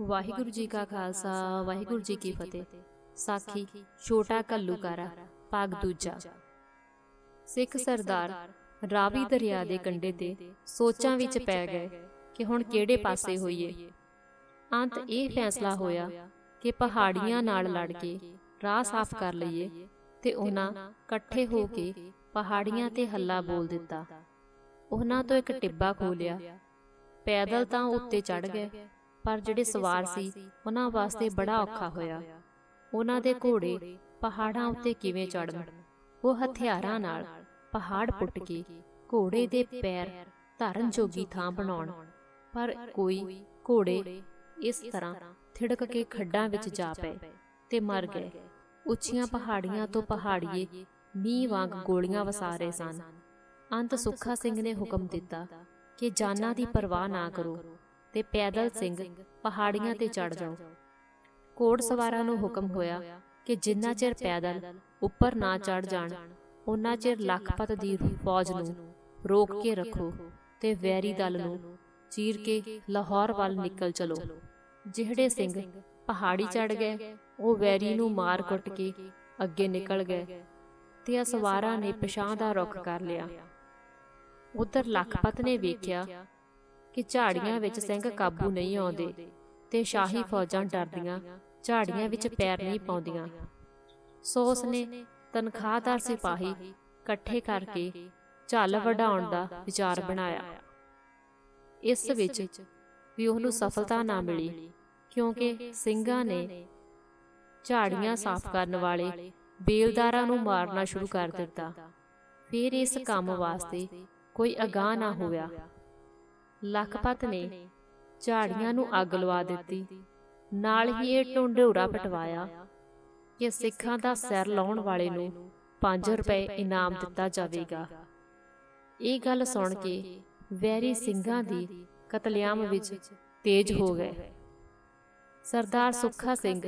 ਵਾਹਿਗੁਰੂ ਜੀ ਕਾ ਖਾਲਸਾ, ਵਾਹਿਗੁਰੂ ਜੀ ਕੀ ਫਤਿਹ। ਸਾਖੀ, ਛੋਟਾ ਕੱਲੂਕਾਰਾ ਭਾਗ ਦੂਜਾ। ਸਿੱਖ ਸਰਦਾਰ ਰਾਵੀ ਦਰਿਆ ਦੇ ਕੰਢੇ ਤੇ ਸੋਚਾਂ ਵਿੱਚ ਪੈ ਗਏ ਕਿ ਹੁਣ ਕਿਹੜੇ ਪਾਸੇ ਹੋਈਏ। ਅੰਤ ਇਹ ਫੈਸਲਾ ਹੋਇਆ ਕਿ ਪਹਾੜੀਆਂ ਨਾਲ ਲੜ ਕੇ ਰਾਹ ਸਾਫ਼ ਕਰ ਲਈਏ ਤੇ ਉਹਨਾਂ ਇਕੱਠੇ ਹੋ ਕੇ ਪਹਾੜੀਆਂ ਤੇ ਹੱਲਾ ਬੋਲ ਦਿੱਤਾ। ਉਹਨਾਂ ਤੋਂ ਇੱਕ ਟਿੱਬਾ ਖੋਲਿਆ ਪੈਦਲ ਤਾਂ ਉੱਤੇ ਚੜ ਗਏ। ਪਰ ਜਿਹੜੇ ਸਵਾਰ ਸੀ, ਉਹਨਾਂ ਵਾਸਤੇ ਬੜਾ ਔਖਾ ਹੋਇਆ। ਉਹਨਾਂ ਦੇ ਘੋੜੇ ਪਹਾੜਾਂ ਉੱਤੇ ਕਿਵੇਂ ਚੜਨ ਉਹ ਹਥਿਆਰਾਂ ਨਾਲ ਪਹਾੜ ਪੁੱਟ ਕੇ ਘੋੜੇ ਦੇ ਪੈਰ ਧਰਨ ਜੋਗੀ ਥਾਂ ਬਣਾਉਣ। ਪਰ ਕੋਈ ਘੋੜੇ ਇਸ ਤਰ੍ਹਾਂ ਥਿੜਕ ਕੇ ਖੱਡਾਂ ਵਿੱਚ ਜਾ ਪਏ ਤੇ ਮਰ ਗਏ। ਉੱਚੀਆਂ ਪਹਾੜੀਆਂ ਤੋਂ ਪਹਾੜੀਏ ਮੀਂਹ ਵਾਂਗ ਗੋਲੀਆਂ ਵਸਾ ਰਹੇ ਸਨ। ਅੰਤ ਸੁੱਖਾ ਸਿੰਘ ਨੇ ਹੁਕਮ ਦਿੱਤਾ ਕਿ ਜਾਨਾਂ ਦੀ ਪਰਵਾਹ ਨਾ ਕਰੋ। ਤੇ ਪੈਦਲ ਸਿੰਘ ਪਹਾੜੀਆਂ ਤੇ ਚੜ ਜਾਓ। ਕੋੜ ਸਵਾਰਾਂ ਨੂੰ ਹੁਕਮ ਹੋਇਆ ਕਿ ਜਿੰਨਾ ਚਿਰ ਪੈਦਲ ਉੱਪਰ ਨਾ ਚੜ ਜਾਣ ਉਹਨਾਂ ਚਿਰ ਲਖਪਤ ਦੀ ਫੌਜ ਨੂੰ ਰੋਕ ਕੇ ਰੱਖੋ ਤੇ ਵੈਰੀ ਦਲ ਨੂੰ ਚੀਰ ਕੇ ਲਾਹੌਰ ਵੱਲ ਨਿਕਲ ਚਲੋ। ਜਿਹੜੇ ਸਿੰਘ ਪਹਾੜੀ ਚੜ ਗਏ ਉਹ ਵੈਰੀ ਨੂੰ ਮਾਰ ਕੁੱਟ ਕੇ ਅੱਗੇ ਨਿਕਲ ਗਏ। ਤੇ ਅਸਵਾਰਾਂ ਨੇ ਪਛਾਂ ਦਾ ਰੁਖ ਕਰ ਲਿਆ। ਉਧਰ ਲਖਪਤ ਨੇ ਵੇਖਿਆ ਕਿ ਝਾੜੀਆਂ ਵਿੱਚ ਸਿੰਘ ਕਾਬੂ ਨਹੀਂ ਆਉਂਦੇ ਤੇ ਸ਼ਾਹੀ ਫੌਜਾਂ ਡਰਦੀਆਂ, ਝਾੜੀਆਂ ਵਿੱਚ ਪੈਰ ਨਹੀਂ ਪਾਉਂਦੀਆਂ। ਸੋ ਉਸਨੇ ਤਨਖਾਹਦਾਰ ਸਿਪਾਹੀ ਇਕੱਠੇ ਕਰਕੇ ਝੱਲ ਵਢਾਉਣ ਦਾ ਵਿਚਾਰ ਬਣਾਇਆ। ਇਸ ਵਿੱਚ ਵੀ ਉਹਨੂੰ ਸਫਲਤਾ ਨਾ ਮਿਲੀ, ਕਿਉਂਕਿ ਸਿੰਘਾਂ ਨੇ ਝਾੜੀਆਂ ਸਾਫ਼ ਕਰਨ ਵਾਲੇ ਬੇਲਦਾਰਾਂ ਨੂੰ ਮਾਰਨਾ ਸ਼ੁਰੂ ਕਰ ਦਿੱਤਾ। ਫਿਰ ਇਸ ਕੰਮ ਵਾਸਤੇ ਕੋਈ ਅਗਾਹ ਨਾ ਹੋਇਆ। ਲਖਪਤ ਨੇ ਝਾੜੀਆਂ ਨੂੰ ਅੱਗ ਲਵਾ ਦਿੱਤੀ। ਨਾਲ ਹੀ ਇਹ ਢੁੰਡੂਰਾ ਪਟਵਾਇਆ ਕਿ ਸਿੱਖਾਂ ਦਾ ਸਿਰ ਲਾਉਣ ਵਾਲੇ ਨੂੰ 5 ਰੁਪਏ ਇਨਾਮ ਦਿੱਤਾ ਜਾਵੇਗਾ। ਇਹ ਗੱਲ ਸੁਣ ਕੇ ਵੈਰੀ ਸਿੰਘਾਂ ਦੀ ਕਤਲੇਆਮ ਵਿੱਚ ਤੇਜ਼ ਹੋ ਗਏ। ਸਰਦਾਰ ਸੁੱਖਾ ਸਿੰਘ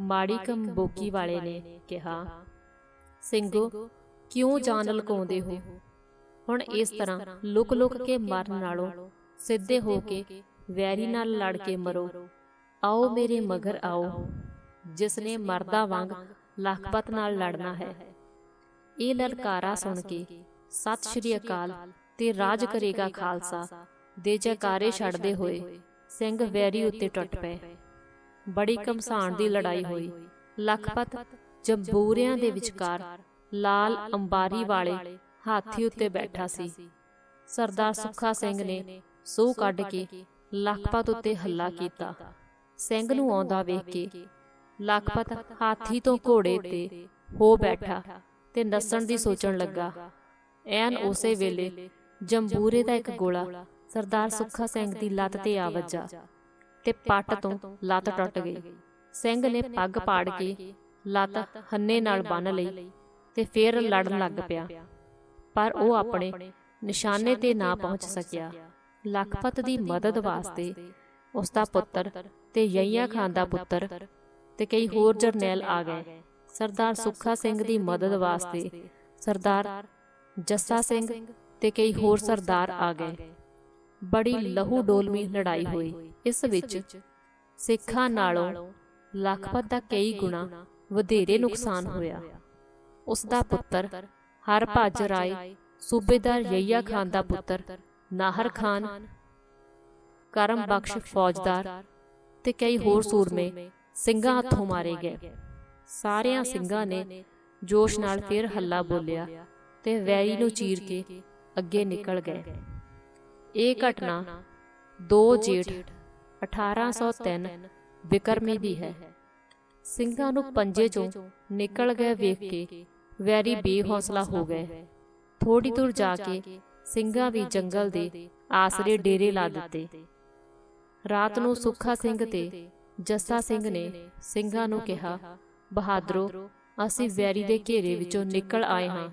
ਮਾੜੀ ਕੰਬੋਕੀ ਵਾਲੇ ਨੇ ਕਿਹਾ ਸਿੰਘੋ ਕਿਉਂ ਜਾਨ ਲਕਾਉਂਦੇ ਹੋ? ਹੁਣ ਇਸ ਤਰ੍ਹਾਂ ਲੁਕ ਲੁਕ ਕੇ ਮਰਨ ਨਾਲੋਂ ਸਿੱਧੇ ਹੋ ਕੇ ਵੈਰੀ ਨਾਲ ਲੜ ਕੇ ਮਰੋ। ਆਓ ਮੇਰੇ ਮਗਰ ਆਓ। ਜਿਸ ਨੇ ਮਰਦਾ ਵਾਂਗ ਲਖਪਤ ਨਾਲ ਲੜਨਾ ਹੈ। ਇਹ ਲਲਕਾਰਾ ਸੁਣ ਕੇ ਸਤਿ ਸ਼੍ਰੀ ਅਕਾਲ ਤੇ ਰਾਜ ਕਰੇਗਾ ਖਾਲਸਾ। ਦੇ ਜੈਕਾਰੇ ਛੱਡਦੇ ਹੋਏ। ਸਿੰਘ ਵੈਰੀ ਉੱਤੇ ਟੁੱਟ ਪਏ। ਬੜੀ ਕਮਸਾਨ ਦੀ ਲੜਾਈ ਹੋਈ। ਲਖਪਤ ਜੰਬੂਰਿਆਂ ਦੇ ਵਿਚਕਾਰ ਲਾਲ ਅੰਬਾਰੀ ਵਾਲੇ ਹਾਥੀ ਉੱਤੇ ਬੈਠਾ ਸੀ। ਸਰਦਾਰ ਸੁੱਖਾ ਸਿੰਘ ਨੇ ਸੂਹ ਕੱਢ ਕੇ ਲਖਪਤ ਉੱਤੇ ਹੱਲਾ ਕੀਤਾ। ਸਿੰਘ ਨੂੰ ਆਉਂਦਾ ਵੇਖ ਕੇ ਲਖਪਤ ਹਾਥੀ ਤੋਂ ਘੋੜੇ ਤੇ ਹੋ ਬੈਠਾ ਤੇ ਨੱਸਣ ਦੀ ਸੋਚਣ ਲੱਗਾ। ਐਨ ਉਸੇ ਵੇਲੇ ਜੰਬੂਰੇ ਦਾ ਇੱਕ ਗੋਲਾ ਸਰਦਾਰ ਸੁੱਖਾ ਸਿੰਘ ਦੀ ਲੱਤ ਤੇ ਆ ਵੱਜਾ ਤੇ ਪੱਟ ਤੋਂ ਲੱਤ ਟੁੱਟ ਗਈ। ਸਿੰਘ ਨੇ ਪੱਗ ਪਾੜ ਕੇ ਲੱਤ ਹੰਨੇ ਨਾਲ ਬੰਨ ਲਈ ਤੇ ਫੇਰ ਲੜਨ ਲੱਗ ਪਿਆ। ਪਰ ਉਹ ਆਪਣੇ ਨਿਸ਼ਾਨੇ ਤੇ ਨਾ ਪਹੁੰਚ ਸਕਿਆ। ਲਖਪਤ ਦੀ ਮਦਦ ਵਾਸਤੇ ਉਸ ਦਾ ਪੁੱਤਰ ਤੇ ਯਈਆ ਖਾਨ ਦਾ ਪੁੱਤਰ ਤੇ ਕਈ ਹੋਰ ਜਰਨੈਲ ਆ ਗਏ। ਸਰਦਾਰ ਸੁੱਖਾ ਸਿੰਘ ਦੀ ਮਦਦ ਵਾਸਤੇ ਸਰਦਾਰ ਜੱਸਾ ਸਿੰਘ ਤੇ ਕਈ ਹੋਰ ਸਰਦਾਰ ਆ ਗਏ। ਬੜੀ ਲਹੂ ਡੋਲਵੀਂ ਲੜਾਈ ਹੋਈ। ਇਸ ਵਿੱਚ ਸਿੱਖਾਂ ਨਾਲੋਂ ਲਖਪਤ ਦਾ ਕਈ ਗੁਣਾ ਵਧੇਰੇ ਨੁਕਸਾਨ ਹੋਇਆ। ਉਸ ਦਾ ਪੁੱਤਰ ਹਰਭੱਜ ਰਾਏ ਸੂਬੇਦਾਰ ਯਈਆ ਖਾਨ ਦਾ ਪੁੱਤਰ ਨਾਹਰ ਖਾਨ ਕਰਮ ਬਖਸ਼ ਫੌਜਦਾਰ ਤੇ ਕਈ ਹੋਰ ਸੂਰਮੇ ਸਿੰਘਾਂ ਹੱਥੋਂ ਮਾਰੇ ਗਏ। ਸਾਰਿਆਂ ਸਿੰਘਾਂ ਨੇ ਜੋਸ਼ ਨਾਲ ਫਿਰ ਹੱਲਾ ਬੋਲਿਆ ਤੇ ਵੈਰੀ ਨੂੰ ਚੀਰ ਕੇ ਅੱਗੇ ਨਿਕਲ ਗਏ। ਇਹ ਘਟਨਾ 2 ਜੇਠ 1803 ਵਿਕਰਮੀ ਦੀ ਹੈ। ਸਿੰਘਾਂ ਨੂੰ ਪੰਜੇ ਚੋਂ ਨਿਕਲ ਗਏ ਵੇਖ ਕੇ ਵੈਰੀ ਬੇਹੌਸਲਾ ਹੋ ਗਏ। ਥੋੜੀ ਦੂਰ ਜਾ ਕੇ ਸਿੰਘਾਂ ਵੀ ਜੰਗਲ ਦੇ ਆਸਰੇ ਡੇਰੇ ਲਾ ਦਿੱਤੇ। ਰਾਤ ਨੂੰ ਸੁੱਖਾ ਸਿੰਘ ਤੇ ਜੱਸਾ ਸਿੰਘ ਨੇ ਸਿੰਘਾਂ ਨੂੰ ਕਿਹਾ, ਬਹਾਦਰੋ, ਅਸੀਂ ਵੈਰੀ ਦੇ ਘੇਰੇ ਵਿੱਚੋਂ ਨਿਕਲ ਆਏ ਹਾਂ,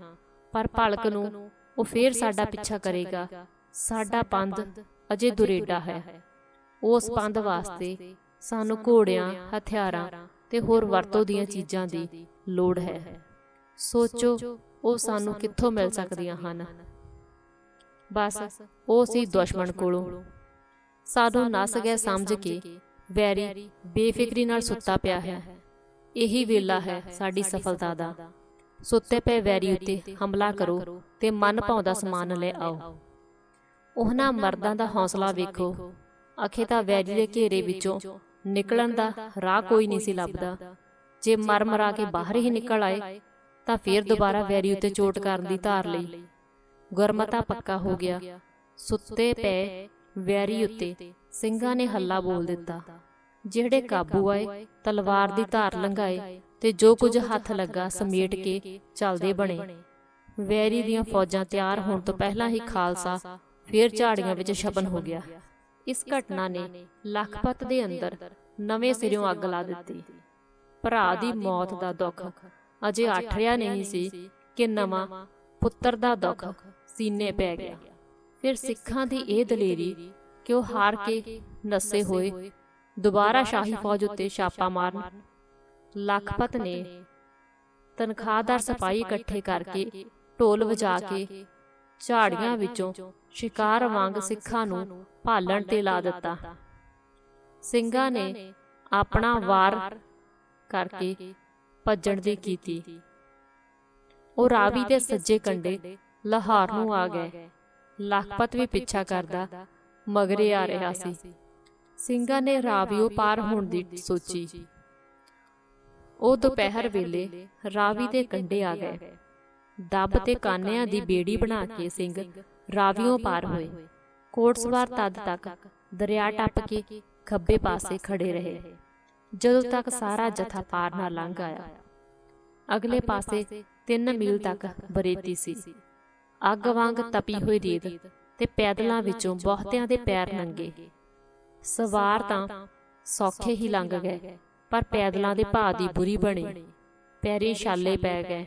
ਪਰ ਭਲਕ ਨੂੰ ਉਹ ਫੇਰ ਸਾਡਾ ਪਿੱਛਾ ਕਰੇਗਾ। ਸਾਡਾ ਪੰਧ ਅਜੇ ਦੁਰੇਡਾ ਹੈ। ਉਸ ਪੰਧ ਵਾਸਤੇ ਸਾਨੂੰ ਘੋੜਿਆਂ, ਹਥਿਆਰਾਂ ਤੇ ਹੋਰ ਵਰਤੋਂ ਦੀਆਂ ਚੀਜ਼ਾਂ ਦੀ ਲੋੜ ਹੈ। ਸੋਚੋ, ਉਹ ਸਾਨੂੰ ਕਿੱਥੋਂ ਮਿਲ ਸਕਦੀਆਂ ਹਨ? ਬਸ ਉਹ ਸੀ ਦੁਸ਼ਮਣ ਕੋਲੋਂ। ਸਾਨੂੰ ਨਸ ਗਏ ਸਮਝ ਕੇ ਵੈਰੀ ਬੇਫਿਕਰੀ ਨਾਲ ਸੁੱਤਾ ਪਿਆ ਹੈ। ਇਹੀ ਵੇਲਾ ਹੈ ਸਾਡੀ ਸਫਲਤਾ ਦਾ। ਸੁੱਤੇ ਪਏ ਵੈਰੀ ਉੱਤੇ ਹਮਲਾ ਕਰੋ ਤੇ ਮਨ ਭਾਉਂਦਾ ਸਮਾਨ ਲੈ ਆਓ। ਉਹਨਾਂ ਮਰਦਾਂ ਦਾ ਹੌਸਲਾ ਵੇਖੋ। ਅਖੇ ਤਾਂ ਵੈਰੀ ਦੇ ਘੇਰੇ ਵਿੱਚੋਂ ਨਿਕਲਣ ਦਾ ਰਾਹ ਕੋਈ ਨਹੀਂ ਸੀ ਲੱਭਦਾ। ਜੇ ਮਰ ਮਰਾ ਕੇ ਬਾਹਰ ਹੀ ਨਿਕਲ ਆਏ ਤਾਂ ਫੇਰ ਦੁਬਾਰਾ ਵੈਰੀ ਉੱਤੇ ਚੋਟ ਕਰਨ ਦੀ ਧਾਰ ਲਈ। ਗੁਰਮਤਾ ਪੱਕਾ ਹੋ ਗਿਆ। ਸੁੱਤੇ ਪਏ ਵੈਰੀ ਉੱਤੇ ਸਿੰਘਾਂ ਨੇ ਹੱਲਾ ਬੋਲ ਦਿੱਤਾ। ਜਿਹੜੇ ਕਾਬੂ ਆਏ ਤਲਵਾਰ ਦੀ ਧਾਰ ਲੰਘਾਏ ਤੇ ਜੋ ਕੁਝ ਹੱਥ ਲੱਗਾ ਸਮੇਟ ਕੇ ਚੱਲਦੇ ਬਣੇ। ਵੈਰੀ ਦੀਆਂ ਫੌਜਾਂ ਤਿਆਰ ਹੋਣ ਤੋਂ ਪਹਿਲਾਂ ਹੀ ਖਾਲਸਾ ਫੇਰ ਝਾੜੀਆਂ ਵਿੱਚ ਛਪਨ ਹੋ ਗਿਆ। ਇਸ ਘਟਨਾ ਨੇ ਲਖਪਤ ਦੇ ਅੰਦਰ ਨਵੇਂ ਸਿਰਿਓਂ ਅੱਗ ਲਾ ਦਿੱਤੀ। ਭਰਾ ਦੀ ਮੌਤ ਦਾ ਦੁੱਖ। ਅਜੇ ਆਠਰਿਆ ਨਹੀਂ ਸੀ ਕਿ ਨਵਾਂ ਪੁੱਤਰ ਦਾ ਦੁੱਖ। ਸੀਨੇ ਪੈ ਗਿਆ। ਫਿਰ ਸਿੱਖਾਂ ਦੀ ਇਹ ਦਲੇਰੀ ਕਿ ਉਹ ਹਾਰ ਕੇ ਨੱਸੇ ਹੋਏ। ਦੁਬਾਰਾ ਸ਼ਾਹੀ ਫੌਜ ਉੱਤੇ ਛਾਪਾ ਮਾਰਨ। ਲਖਪਤ ਨੇ ਤਨਖਾਹਦਾਰ ਸਿਪਾਹੀ ਇਕੱਠੇ ਕਰਕੇ ਢੋਲ ਵਜਾ ਕੇ ਝਾੜੀਆਂ ਵਿੱਚੋਂ ਸ਼ਿਕਾਰ ਵਾਂਗ ਸਿੱਖਾਂ ਨੂੰ ਭਾਲਣ ਤੇ ਲਾ ਦਿੱਤਾ। ਸਿੰਘਾਂ ਨੇ ਆਪਣਾ ਵਾਰ ਕਰਕੇ ਭੱਜਣ ਦੀ ਕੀਤੀ। ਉਹ ਰਾਵੀ ਦੇ ਸੱਜੇ ਕੰਡੇ ਲਾਹੌਰ ਨੂੰ ਆ ਗਏ। ਲਖਪਤ ਵੀ ਪਿੱਛਾ ਕਰਦਾ ਮਗਰੇ ਆ ਰਿਹਾ ਸੀ। ਸਿੰਘਾਂ ਨੇ ਰਾਵੀਓ ਪਾਰ ਹੋਣ ਦੀ ਸੋਚੀ। ਉਹ ਦੁਪਹਿਰ ਵੇਲੇ ਰਾਵੀ ਦੇ ਕੰਡੇ ਆ ਗਏ। ਦੱਬ ਤੇ ਕਾਨਿਆਂ ਦੀ ਬੇੜੀ ਬਣਾ ਕੇ ਸਿੰਘ ਰਾਵੀਓਂ ਪਾਰ ਹੋਏ। ਕੋਟਸਵਾਰ ਤਦ ਤੱਕ ਦਰਿਆ ਟੱਪ ਕੇ ਖੱਬੇ ਪਾਸੇ ਖੜੇ ਰਹੇ। ਜਦੋਂ ਤੱਕ ਸਾਰਾ ਜਥਾ ਪਾਰ ਨਾ ਲੰਘ ਆਇਆ। ਅਗਲੇ ਪਾਸੇ 3 ਮੀਲ ਤੱਕ ਬਰੇਤੀ ਸੀ। ਅੱਗ ਵਾਂਗ ਤਪੀ ਹੋਈ ਰੇਤ ਤੇ ਪੈਦਲਾਂ ਵਿੱਚੋਂ ਬਹੁਤਿਆਂ ਦੇ ਪੈਰ ਨੰਗੇ। ਸਵਾਰ ਤਾਂ ਸੌਖੇ ਹੀ ਲੰਘ ਗਏ, ਪਰ ਪੈਦਲਾਂ ਦੇ ਭਾਅ ਦੀ ਬੁਰੀ ਬਣੀ। ਪੈਰੀ ਛਾਲੇ ਪੈ ਗਏ।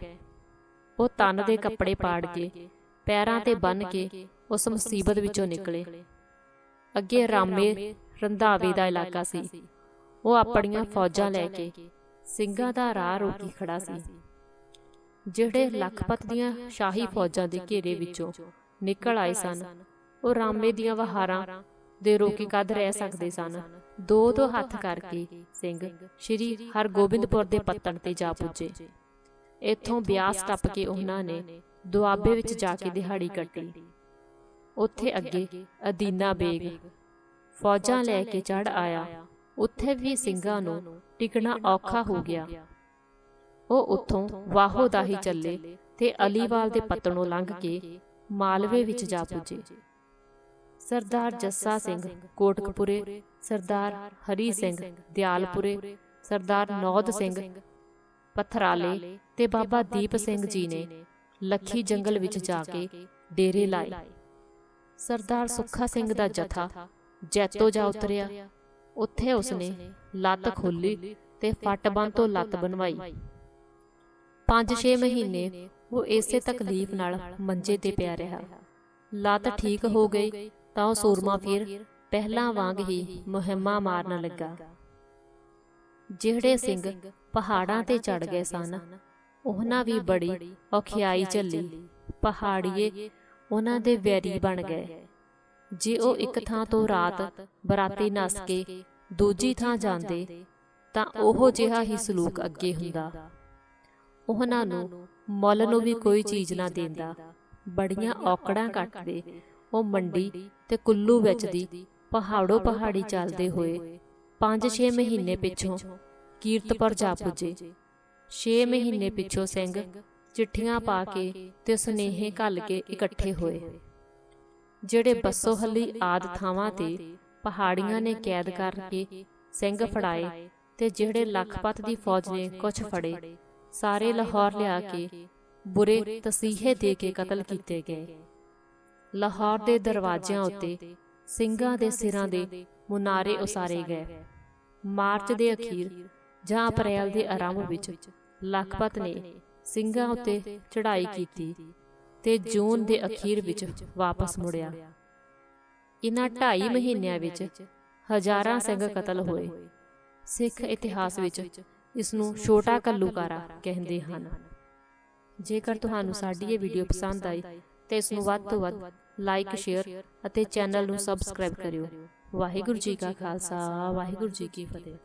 ਉਹ ਤਨ ਦੇ ਕੱਪੜੇ ਪਾੜ ਕੇ, ਪੈਰਾਂ ਤੇ ਬੰਨ ਕੇ ਉਸ ਮੁਸੀਬਤ ਵਿੱਚੋਂ ਨਿਕਲੇ। ਅੱਗੇ ਰਾਮੇ ਰੰਧਾਵੇ ਦਾ ਇਲਾਕਾ ਸੀ। ਉਹ ਆਪਣੀਆਂ ਫੌਜਾਂ ਲੈ ਕੇ ਸਿੰਘਾਂ ਦਾ ਰਾਹ ਰੋਕੀ ਖੜਾ ਸੀ। ਜਿਹੜੇ ਲਖਪਤ ਦੀਆਂ ਸ਼ਾਹੀ ਫੌਜਾਂ ਦੇ ਘੇਰੇ ਵਿੱਚੋਂ ਨਿਕਲ ਆਏ ਸਨ, ਉਹ ਰਾਮੇ ਦੀਆਂ ਵਹਾਰਾਂ ਦੇ ਰੋਕੀ ਕਦ ਰਹਿ ਸਕਦੇ ਸਨ। ਦੋ ਦੋ ਹੱਥ ਕਰਕੇ ਸਿੰਘ ਸ਼੍ਰੀ ਹਰਗੋਬਿੰਦਪੁਰ ਦੇ ਪੱਤਣ ਤੇ ਜਾ ਪੁੱਜੇ। ਇੱਥੋਂ ਬਿਆਸ ਟੱਪ ਕੇ ਉਹਨਾਂ ਨੇ ਦੁਆਬੇ ਵਿੱਚ ਜਾ ਕੇ ਦਿਹਾੜੀ ਕੱਟੀ। ਉੱਥੇ ਅੱਗੇ ਅਦੀਨਾ ਬੇਗ ਫੌਜਾਂ ਲੈ ਕੇ ਚੜ ਆਇਆ। ਉੱਥੇ ਵੀ ਸਿੰਘਾਂ ਨੂੰ ਟਿਕਣਾ ਔਖਾ ਹੋ ਗਿਆ। ਉਹ ਉੱਥੋਂ ਵਾਹੋ ਦਾਹੀ ਚੱਲੇ ਤੇ ਅਲੀਵਾਲ ਦੇ ਪੱਤਣੋਂ ਲੰਘ ਕੇ ਮਾਲਵੇ ਵਿੱਚ ਜਾ ਪੁੱਜੇ। ਸਰਦਾਰ ਜੱਸਾ ਸਿੰਘ ਕੋਟਕਪੁਰੇ, ਸਰਦਾਰ ਹਰੀ ਸਿੰਘ ਦਿਆਲਪੁਰੇ, ਸਰਦਾਰ ਨੌਦ ਸਿੰਘ ਪਥਰਾਲੇ ਤੇ ਬਾਬਾ ਦੀਪ ਸਿੰਘ ਜੀ ਨੇ ਲੱਖੀ ਜੰਗਲ ਵਿੱਚ ਜਾ ਕੇ ਡੇਰੇ ਲਾਏ। ਸਰਦਾਰ ਸੁੱਖਾ ਸਿੰਘ ਦਾ ਜਥਾ ਜੈਤੋ ਜਾ ਉਤਰਿਆ। ਉੱਥੇ ਉਸਨੇ ਲੱਤ ਖੋਲੀ ਤੇ ਫੱਟਬੰਦ ਤੋਂ ਲੱਤ ਬਣਵਾਈ। 5-6 ਮਹੀਨੇ ਉਹ ਇਸੇ ਤਕਲੀਫ ਨਾਲ ਮੰਜੇ ਤੇ ਪਿਆ ਰਿਹਾ। ਲੱਤ ਠੀਕ ਹੋ ਗਈ ਤਾਂ ਉਹ ਸੂਰਮਾ ਫਿਰ ਪਹਿਲਾਂ ਵਾਂਗ ਹੀ ਮੁਹਿੰਮਾਂ ਮਾਰਨ ਲੱਗਾ। ਜਿਹੜੇ ਸਿੰਘ ਪਹਾੜਾਂ ਤੇ ਚੜ ਗਏ ਸਨ, ਉਹਨਾਂ ਵੀ ਬੜੀ ਔਖਿਆਈ ਝੱਲੀ। ਪਹਾੜੀਏ, ਉਹਨਾਂ ਦੇ ਵੈਰੀ ਬਣ ਗਏ। ਜੇ ਉਹ ਇੱਕ ਥਾਂ ਤੋਂ ਰਾਤ ਬਰਾਤੀ ਨਸ ਕੇ ਦੂਜੀ ਥਾਂ ਜਾਂਦੇ, ਤਾਂ ਉਹ ਜਿਹਾ ਹੀ ਸਲੂਕ ਅੱਗੇ ਹੁੰਦਾ। ਉਹਨਾਂ ਨੂੰ ਮੁੱਲ ਨੂੰ ਵੀ ਕੋਈ ਚੀਜ਼ ਨਾ ਦਿੰਦਾ। ਬੜੀਆਂ ਔਕੜਾਂ ਕੱਟਦੇ। ਉਹ ਮੰਡੀ ਤੇ ਕੁੱਲੂ ਵਿੱਚ ਪਹਾੜੋ ਪਹਾੜੀ ਚੱਲਦੇ ਹੋਏ 5-6 ਮਹੀਨੇ ਪਿੱਛੋਂ ਕੀਰਤਪੁਰ ਜਾ ਪੁੱਜੇ। 6 ਮਹੀਨੇ ਪਿੱਛੋਂ ਸਿੰਘ ਚਿੱਠੀਆਂ ਪਾ ਕੇ ਤੇ ਸੁਨੇਹੇ ਘੱਲ ਕੇ ਇਕੱਠੇ ਹੋਏ। ਜਿਹੜੇ ਬੱਸੋ ਹੱਲੀ ਆਦ ਥਾਵਾਂ ਤੇ ਪਹਾੜੀਆਂ ਨੇ ਕੈਦ ਕਰਕੇ ਸਿੰਘ ਫੜਾਏ ਤੇ ਜਿਹੜੇ ਲੱਖਪਤ ਦੀ ਫੌਜ ਨੇ ਕੁਝ ਫੜੇ ਸਾਰੇ ਲਾਹੌਰ ਲਿਆ ਕੇ ਬੁਰੇ ਤਸੀਹੇ ਦੇ ਕੇ ਕਤਲ ਕੀਤੇ ਗਏ। ਲਾਹੌਰ ਦੇ ਦਰਵਾਜ਼ਿਆਂ ਉੱਤੇ ਸਿੰਘਾਂ ਦੇ ਸਿਰਾਂ ਦੇ ਮੁਨਾਰੇ ਉਸਾਰੇ ਗਏ। ਮਾਰਚ ਦੇ ਅਖੀਰ ਜਾਂ ਅਪ੍ਰੈਲ ਦੇ ਆਰੰਭ ਵਿੱਚ ਲਖਪਤ ਨੇ ਸਿੰਘਾਂ ਉੱਤੇ ਚੜ੍ਹਾਈ ਕੀਤੀ ਤੇ ਜੂਨ ਦੇ ਅਖੀਰ ਵਿੱਚ ਵਾਪਸ ਮੁੜਿਆ। ਇਨ੍ਹਾਂ 2.5 ਮਹੀਨਿਆਂ ਵਿੱਚ ਹਜ਼ਾਰਾਂ ਸਿੰਘ ਕਤਲ ਹੋਏ। ਸਿੱਖ ਇਤਿਹਾਸ ਵਿੱਚ ਇਸ ਨੂੰ ਛੋਟਾ ਕੱਲੂਕਾਰਾ ਕਹਿੰਦੇ ਹਨ। ਜੇਕਰ ਤੁਹਾਨੂੰ ਸਾਡੀ ਇਹ ਵੀਡੀਓ ਪਸੰਦ ਆਈ ਤੇ ਇਸ ਨੂੰ ਵੱਧ ਤੋਂ ਵੱਧ ਲਾਈਕ ਸ਼ੇਅਰ ਅਤੇ ਚੈਨਲ ਨੂੰ ਸਬਸਕ੍ਰਾਈਬ ਕਰਿਓ। ਵਾਹਿਗੁਰੂ ਜੀ ਕਾ ਖਾਲਸਾ ਵਾਹਿਗੁਰੂ ਜੀ ਕੀ ਫਤਿਹ।